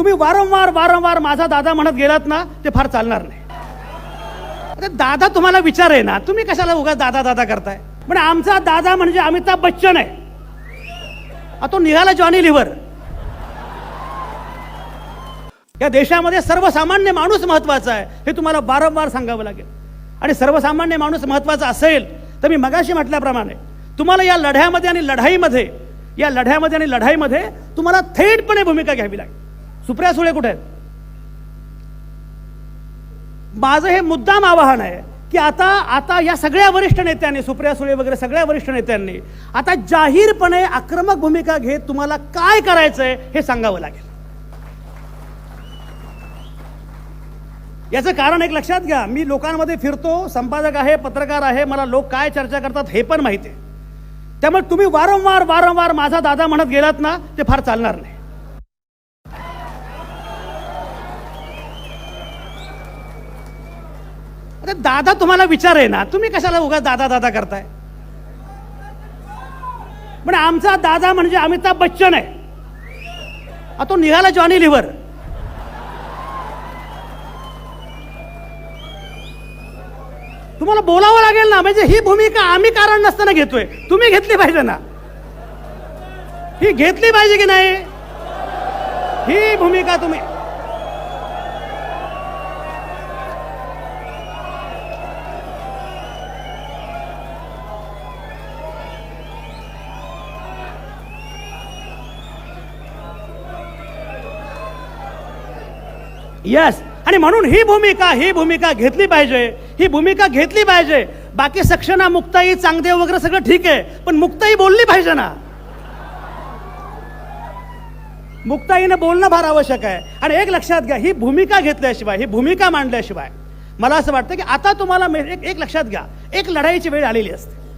तुम्ही वारंवार वारंवार माझा दादा म्हणत गेलात ना ते फार चालणार नाही. अरे दादा तुम्हाला विचार आहे ना तुम्ही कशाला उगा दादा दादा करताय? पण आमचा दादा म्हणजे अमिताभ बच्चन आहे. तो निघाला जॉनी लिव्हर या देशामध्ये सर्वसामान्य माणूस महत्त्वाचा आहे हे तुम्हाला वारंवार सांगावं लागेल. आणि सर्वसामान्य माणूस महत्त्वाचा असेल तर मी मगाशी म्हटल्याप्रमाणे तुम्हाला या लढ्यामध्ये आणि लढाईमध्ये या लढ्यामध्ये आणि लढाईमध्ये तुम्हाला थेटपणे भूमिका घ्यावी लागेल. सुप्रिया सुळे कुठे आहेत? माझं हे मुद्दाम आवाहन आहे की आता आता या सगळ्या वरिष्ठ नेत्यांनी सुप्रिया सुळे वगैरे सगळ्या वरिष्ठ नेत्यांनी आता जाहीरपणे आक्रमक भूमिका घेत तुम्हाला काय करायचंय हे सांगावं लागेल. याचं कारण एक लक्षात घ्या. मी लोकांमध्ये फिरतो संपादक आहे पत्रकार आहे मला लोक काय चर्चा करतात हे पण माहिती आहे. त्यामुळे तुम्ही वारंवार वारंवार माझा दादा म्हणत गेलात ना ते फार चालणार नाही. अरे दादा तुम्हाला विचार आहे ना तुम्ही कशाला उगा दादा दादा करताय? पण आमचा दादा म्हणजे अमिताभ बच्चन आहे. तो निघाला जॉनी लिव्हर तुम्हाला बोलावं लागेल ना म्हणजे ही भूमिका आम्ही कारण नसताना घेतोय. तुम्ही घेतली पाहिजे ना. ही घेतली पाहिजे की नाही? ही भूमिका तुम्ही यस आणि म्हणून ही भूमिका ही भूमिका घेतली पाहिजे. ही भूमिका घेतली पाहिजे. बाकी सक्षना मुक्ताई चांगदेव वगैरे सगळं ठीक आहे पण मुक्ताई बोलली पाहिजे ना. मुक्ताईनं बोलणं फार आवश्यक आहे. आणि एक लक्षात घ्या ही भूमिका घेतल्याशिवाय ही भूमिका मांडल्याशिवाय मला असं वाटतं की आता तुम्हाला एक एक लक्षात घ्या. एक लढाईची वेळ आलेली असते.